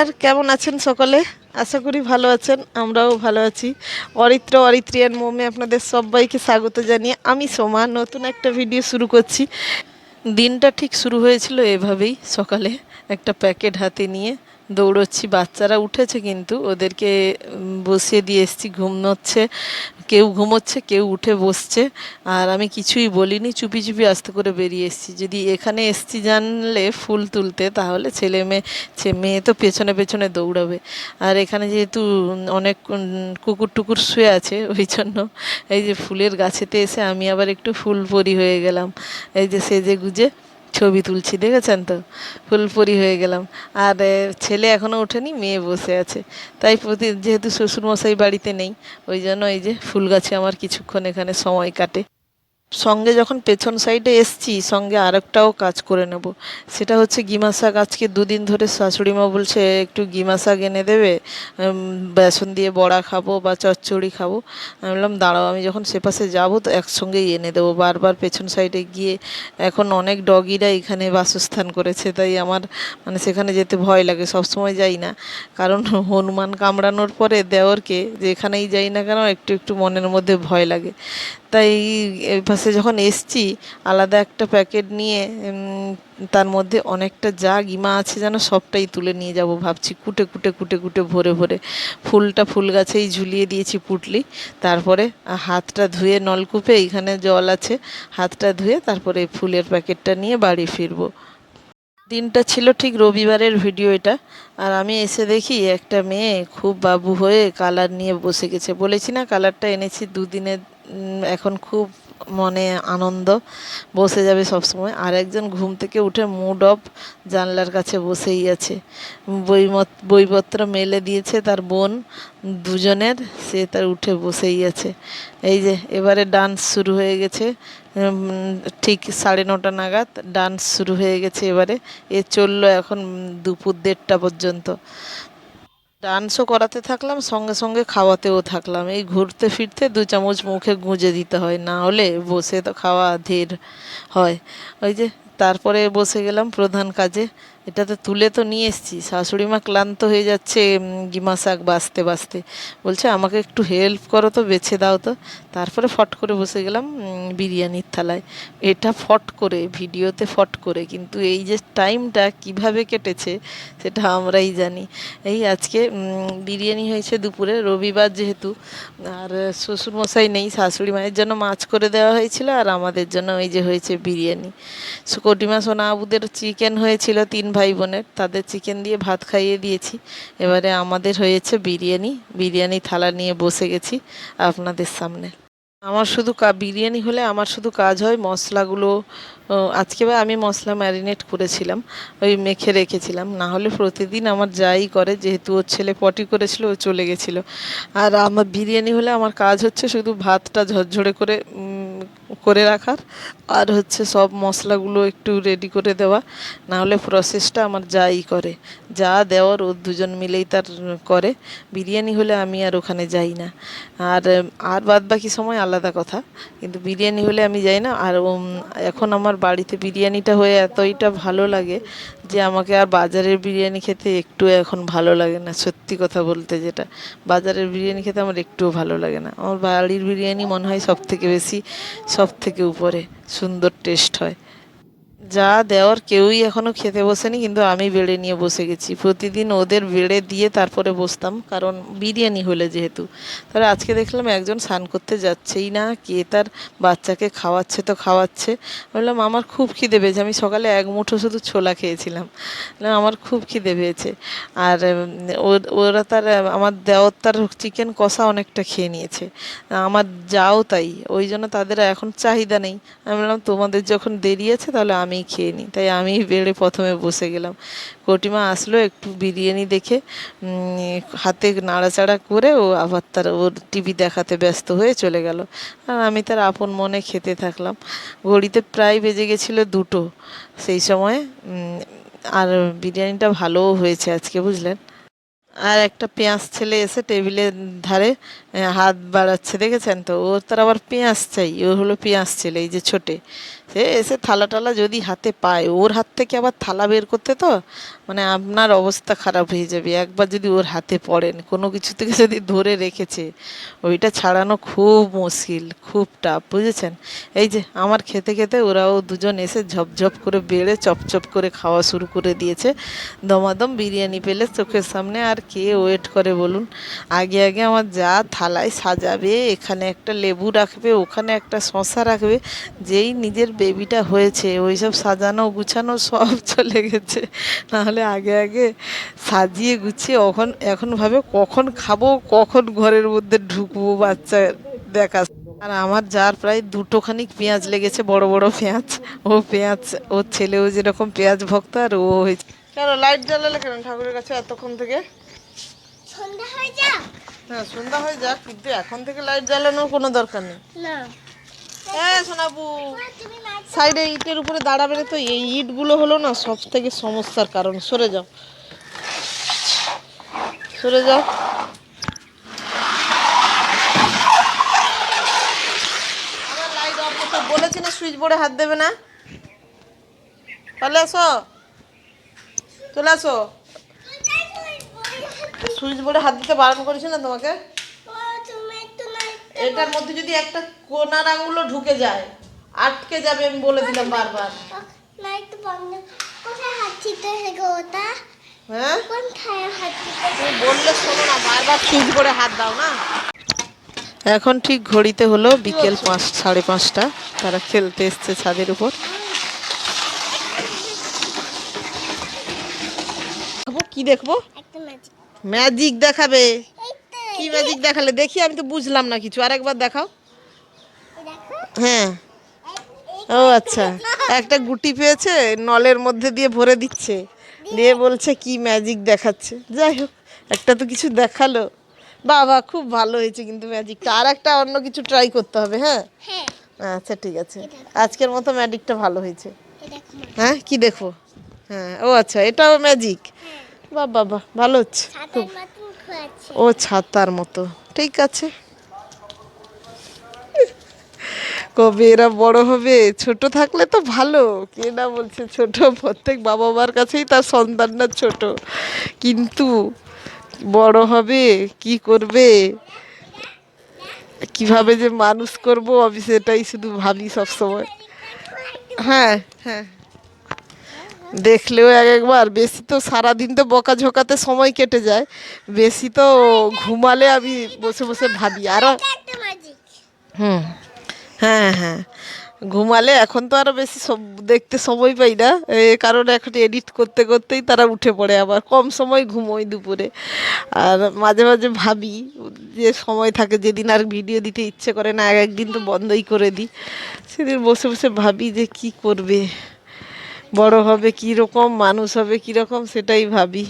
নমস্কার কেমন আছেন সকলে? আশা করি ভালো আছেন, আমরাও ভালো আছি। অরিত্র, অরিত্রিয়ান মোমে আপনাদের সবাইকে স্বাগত জানিয়ে আমি সোমা, নতুন একটা ভিডিও শুরু করছি। দিনটা ঠিক শুরু হয়েছিল এভাবেই সকালে একটা প্যাকেট হাতে নিয়ে। দৌড়চ্ছি, বাচ্চারা উঠেছে কিন্তু, ওদেরকে বসিয়ে দিয়ে এসেছি ঘুমোচ্ছে কেউ ঘুমোচ্ছে, কেউ উঠে বসছে, আর আমি কিছুই বলিনি, চুপি চুপি আস্তে করে বেরিয়ে এসেছি। যদি এখানে এসছি জানলে ফুল তুলতে, তাহলে ছেলে মেয়ে মেয়ে তো পেছনে পেছনে দৌড়াবে। আর এখানে যেহেতু অনেক কুকুর টুকুর শুয়ে আছে, ওই জন্য এই যে ফুলের গাছেতে এসে আমি আবার একটু ফুলপরি হয়ে গেলাম। এই যে সেজে গুজে ছবি তুলছি, দেখেছেন তো? ফুলপুরি হয়ে গেলাম। আর ছেলে এখনও ওঠেনি, মেয়ে বসে আছে। তাই প্রতি, যেহেতু শ্বশুরমশাই বাড়িতে নেই, ওই জন্য এই যে ফুল গাছে আমার কিছুক্ষণ এখানে সময় কাটে। সঙ্গে যখন পেছন সাইডে এসছি, সঙ্গে আরেকটাও কাজ করে নেব। সেটা হচ্ছে গিমা শাক। আজকে দুদিন ধরে শাশুড়ি মা বলছে, একটু গিমা শাক এনে দেবে বেসন দিয়ে বড়া খাব বা চচ্চড়ি খাব। আমি বললাম, দাঁড়াও, আমি যখন সে পাশে যাব, তো একসঙ্গেই এনে দেবো। বারবার পেছন সাইডে গিয়ে এখন অনেক ডগিরা এখানে বাসস্থান করেছে, তাই আমার মানে সেখানে যেতে ভয় লাগে, সবসময় যাই না। কারণ হনুমান কামড়ানোর পরে দেওরকে, যেখানেই যাই না কেন, একটু একটু মনের মধ্যে ভয় লাগে। তাই পাশে যখন এসছি আলাদা একটা প্যাকেট নিয়ে তার মধ্যে অনেকটা যা গিমা আছে যেন সবটাই তুলে নিয়ে যাব ভাবছি। কুটে কুটে কুটে কুটে ভরে ভরে। ফুলটা ফুল গাছেই ঝুলিয়ে দিয়েছি পুটলি। তারপরে হাতটা ধুয়ে নলকূপে এইখানে জল আছে হাতটা ধুয়ে তারপরে ফুলের প্যাকেটটা নিয়ে বাড়ি ফিরবো। দিনটা ছিল ঠিক রবিবারের ভিডিও এটা। আর আমি এসে দেখি একটা মেয়ে খুব বাবু হয়ে কালার নিয়ে বসে গেছে। বলেছি না কালারটা এনেছি দুদিনে উম, এখন খুব মনে আনন্দ, বসে যাবে সব সময় আর একজন ঘুম থেকে উঠে মুড অফ জানলার কাছে বসেই আছে। বইমত, বইপত্র মেলে দিয়েছে তার বোন দুজনের, সে তার উঠে বসেই আছে। এই যে, এবারে ডান্স শুরু হয়ে গেছে। ঠিক সাড়ে নটা নাগাদ ডান্স শুরু হয়ে গেছে এবারে। এ চলল এখন দুপুর দেড়টা পর্যন্ত। ডান্সও করাতে থাকলাম, সঙ্গে সঙ্গে খাওয়াতেও থাকলাম। এই ঘুরতে ফিরতে দু চামচ মুখে গুঁজে দিতে হয়, না হলে বসে তো খাওয়া ধীর হয়। ওই যে তারপরে বসে গেলাম প্রধান কাজে এটাতে তুলে তো নিয়ে এসেছি। শাশুড়ি মা ক্লান্ত হয়ে যাচ্ছে গিমা শাক বাছতে বাছতে বলছে, আমাকে একটু হেল্প করো তো, বেছে দাও তো। তারপরে ফট করে বসে গেলাম বিরিয়ানির থালায়। এটা ফট করে, ভিডিওতে ফট করে, কিন্তু এই যে টাইমটা কীভাবে কেটেছে, সেটা আমরাই জানি। এই আজকে বিরিয়ানি হয়েছে দুপুরে, রবিবার যেহেতু, আর শ্বশুরমশাই নেই, শাশুড়ি মায়ের জন্য মাছ করে দেওয়া হয়েছিল, আর আমাদের জন্য ওই যে হয়েছে বিরিয়ানি। কটিমা সোনা আবুদের চিকেন হয়েছিল তিন ভাই বোনের তাদের চিকেন দিয়ে ভাত খাইয়ে দিয়েছি। এবারে আমাদের হয়েছে বিরিয়ানি। বিরিয়ানি থালা নিয়ে বসে গেছি আপনাদের সামনে। আমার শুধু কা বিরিয়ানি হলে আমার শুধু কাজ হয় মশলাগুলো আজকে বা আমি মশলা ম্যারিনেট করেছিলাম, ওই মেখে রেখেছিলাম। না হলে প্রতিদিন আমার যাই করে, যেহেতু ওর ছেলে পটি করেছিল, ও চলে গেছিল। আর আমার বিরিয়ানি হলে আমার কাজ হচ্ছে শুধু ভাতটা ঝরঝরে করে করে রাখার। আর হচ্ছে সব মশলাগুলো একটু রেডি করে দেওয়া। না হলে প্রসেসটা আমার যাই করে। যা দেওয়ার ও দুজন মিলেই তার করে। বিরিয়ানি হলে আমি আর ওখানে যাই না। আর আর বাদ বাকি সময় আলাদা কথা। কিন্তু বিরিয়ানি হলে আমি যাই না। আর এখন আমার বাড়িতে বিরিয়ানিটা হয়ে এতইটা ভালো লাগে যে আমাকে আর বাজারের বিরিয়ানি খেতে একটু এখন ভালো লাগে না। সত্যি কথা বলতে যেটা। বাজারের বিরিয়ানি খেতে আমার একটুও ভালো লাগে না। আমার বাড়ির বিরিয়ানি মনে হয় সব থেকে বেশি সব থেকে উপরে সুন্দর টেস্ট হয়। যা দেওয়ার কেউই এখনও খেতে বসেনি, কিন্তু আমি বেড়ে নিয়ে বসে গেছি। প্রতিদিন ওদের বেড়ে দিয়ে তারপরে বসতাম, কারণ বিরিয়ানি হলে যেহেতু। তাহলে আজকে দেখলাম একজন স্নান করতে যাচ্ছেই না, কে তার বাচ্চাকে খাওয়াচ্ছে তো খাওয়াচ্ছে। বললাম, আমার খুব খিদে পেয়েছে। আমি সকালে এক মুঠো শুধু ছোলা খেয়েছিলাম। আমার খুব খিদে পেয়েছে। আর ওর- তার, আমার দেওয়ার তার চিকেন কষা অনেকটা খেয়ে নিয়েছে। আমার যাও তাই, ওই জন্য তাদের এখন চাহিদা নেই। আমি বললাম, তোমাদের যখন দেরি আছে তাহলে আমিই খেয়ে নিই। তাই আমি বেড়ে প্রথমে বসে গেলাম। কটিমা আসলো একটু বিরিয়ানি দেখে হাতে নাড়াচাড়া করে ও আবার তার, ওর টিভি দেখাতে ব্যস্ত হয়ে চলে গেল। আর আমি তার আপন মনে খেতে থাকলাম। ঘড়িতে প্রায় বেজে গেছিল দুটো। সেই সময় আর বিরিয়ানিটা ভালোও হয়েছে আজকে, বুঝলেন? আর একটা পেঁয়াজ ছেলে এসে টেবিলের ধারে হাত বাড়াচ্ছে, দেখেছেন তো? ওর তার আবার পেঁয়াজ চাই। ও হলো পেঁয়াজ ছেলে, এই যে ছোটে। সে এসে থালা টালা যদি হাতে পায়, ওর হাত থেকে আবার থালা বের করতে তো? মানে আপনার অবস্থা খারাপ হয়ে যাবে। একবার যদি ওর হাতে পড়েন, কোনো কিছু থেকে যদি ধরে রেখেছে, ওইটা ছাড়ানো খুব মুশকিল, খুব টাফ, বুঝেছেন? এই যে, আমার খেতে খেতে ওরাও দুজন এসে ঝপঝপ করে বেড়ে চপচপ করে খাওয়া শুরু করে দিয়েছে। দমাদম বিরিয়ানি পেলে চোখের সামনে আর কে ওয়েট করে বলুন? আগে আগে আমার যা থালায় সাজাবে, এখানে একটা লেবু রাখবে, ওখানে একটা শশা রাখবে, যেই নিজের বেবিটা হয়েছে ওই সব সাজানো গুছানো সব চলে গেছে। নাহলে আগে আগে সাজিয়ে গুছিয়ে এখন এখন ভাবে কখন খাব কখন ঘরের মধ্যে ঢুকবো বাচ্চা দেখা আর আমার যার প্রায় দুটোখানি পেঁয়াজ লেগেছে বড় বড় পেঁয়াজ। ও পেঁয়াজ ওর ছেলেও যেরকম পেঁয়াজ ভক্ত আর ও হয়েছে। কেন লাইট জ্বালালে কেন ঠাকুরের কাছে এতক্ষণ থেকে? সন্ধ্যা হয়ে যা হ্যাঁ সন্ধ্যা হয়ে যাক কিন্তু এখন থেকে লাইট জ্বালানোর কোনো দরকার নেই। না। হ্যাঁ সোনাবু। সাইডে ইটের উপরে দাঁড়াবে তো, এই ইটগুলো হলো না সব থেকে সমস্যার কারণ। সরে যাও। সরে যাও। বলেছি না সুইচ বোর্ডে হাত দেবে না। তাহলে আসো। চলে আসো। সুইচ বোর্ডে হাত দিতে বারণ করেছি না তোমাকে? এটার মধ্যে যদি একটা কোনার আঙুলও ঢুকে যায় আটকে যাবে আমি বলে দিলাম বারবার। হ্যাঁ? বললে শোনো না বারবার সুইচ করে হাত দাও না। এখন ঠিক ঘড়িতে হলো বিকেল পাঁচ সাড়ে পাঁচটা। তারা খেলতে এসছে ছাদের উপর। কি দেখব? ম্যাজিক দেখাবে। কি ম্যাজিক দেখালে? দেখি আমি তো বুঝলাম না কিছু। আর একবার দেখাও। হ্যাঁ। ও আচ্ছা। একটা গুটি পেয়েছে নলের মধ্যে দিয়ে ভরে দিচ্ছে। দিয়ে বলছে কি ম্যাজিক দেখাচ্ছে? যাই হোক একটা তো কিছু দেখাল। বাবা খুব ভালো হয়েছে কিন্তু ম্যাজিকটা আর একটা অন্য কিছু ট্রাই করতে হবে হ্যাঁ? হ্যাঁ। আচ্ছা ঠিক আছে। আজকের মতো ম্যাজিকটা ভালো হয়েছে। হ্যাঁ কি দেখো হ্যাঁ ও আচ্ছা এটাও ম্যাজিক বাহ বাবা ভালো হচ্ছে। খোয়াচ্ছে ও ছাতার মতো। ঠিক আছে। কবে এরা বড় হবে? ছোট থাকলে তো ভালো। কে না বলছে ছোট? প্রত্যেক বাবা মার কাছেই তার সন্তানরা ছোট। কিন্তু বড় হবে, কি করবে? কীভাবে যে মানুষ করব আমি সেটাই শুধু ভাবি সব সময় হ্যাঁ হ্যাঁ। দেখলেও এক একবার। বেশি তো সারাদিন তো বকাঝকাতে সময় কেটে যায়। বেশি তো ঘুমালে আমি বসে বসে ভাবি আরও হুম হ্যাঁ হ্যাঁ। ঘুমালে এখন তো আরও বেশি সব, দেখতে সময় পাই না। এ কারণ এখন এডিট করতে করতেই তারা উঠে পড়ে আবার। কম সময় ঘুমোই দুপুরে। আর মাঝে মাঝে ভাবি যে সময় থাকে, যেদিন আর ভিডিও দিতে ইচ্ছে করে না এক একদিন তো বন্ধই করে দিই। সেদিন বসে বসে ভাবি যে কি করবে। বড় হবে কী রকম মানুষ হবে কী রকম সেটাই ভাবি।